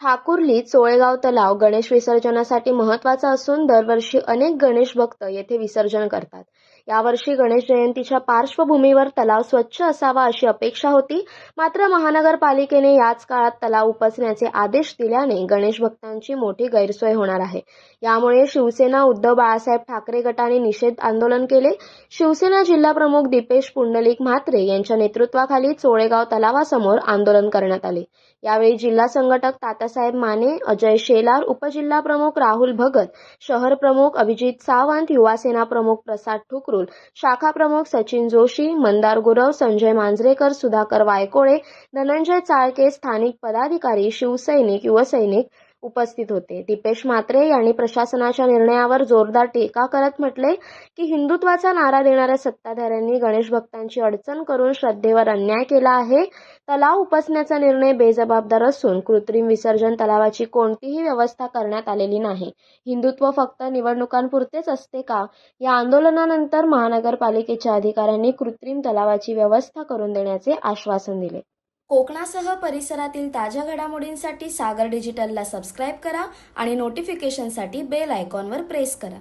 ठाकुर्ली चोळेगाव तलाव गणेश विसर्जनासाठी महत्त्वाचा असून दरवर्षी अनेक गणेश भक्त येथे विसर्जन करतात. यावर्षी गणेश जयंतीच्या पार्श्वभूमीवर तलाव स्वच्छ असावा अशी अपेक्षा होती. मात्र महानगरपालिकेने याच काळात तलाव उपसण्याचे आदेश दिल्याने गणेश भक्तांची मोठी गैरसोय होणार आहे. यामुळे शिवसेना उद्धव बाळासाहेब ठाकरे गटाने निषेध आंदोलन केले. शिवसेना जिल्हा प्रमुख दीपेश पुंडलिक म्हात्रे यांच्या नेतृत्वाखाली चोळेगाव तलावासमोर आंदोलन करण्यात आले. यावेळी जिल्हा संघटक बाळासाहेब माने अजय शेलार उपजिल्हा प्रमुख राहुल भगत शहर प्रमुख अभिजित सावंत युवासेना प्रमुख प्रसाद ठुकरुल शाखा प्रमुख सचिन जोशी मंदार गुरव संजय मांजरेकर सुधाकर वायकोळे धनंजय चाळके स्थानिक पदाधिकारी शिवसैनिक युवसैनिक उपस्थित होते. दीपेश म्हात्रे यांनी प्रशासनाच्या निर्णयावर जोरदार टीका करत म्हटले की हिंदुत्वाचा नारा देणाऱ्या सत्ताधाऱ्यांनी गणेश भक्तांची अडचण करून श्रद्धेवर अन्याय केला आहे. तलाव उपसण्याचा निर्णय बेजबाबदार असून कृत्रिम विसर्जन तलावाची कोणतीही व्यवस्था करण्यात आलेली नाही. हिंदुत्व फक्त निवडणुकांपुरतेच असते का? या आंदोलनानंतर महानगरपालिकेच्या अधिकाऱ्यांनी कृत्रिम तलावाची व्यवस्था करून देण्याचे आश्वासन दिले. कोकणासह परिसरातील ताज्या घडामोडींसाठी सागर डिजिटलला सबस्क्राईब करा आणि नोटिफिकेशनसाठी बेल आयकॉनवर प्रेस करा.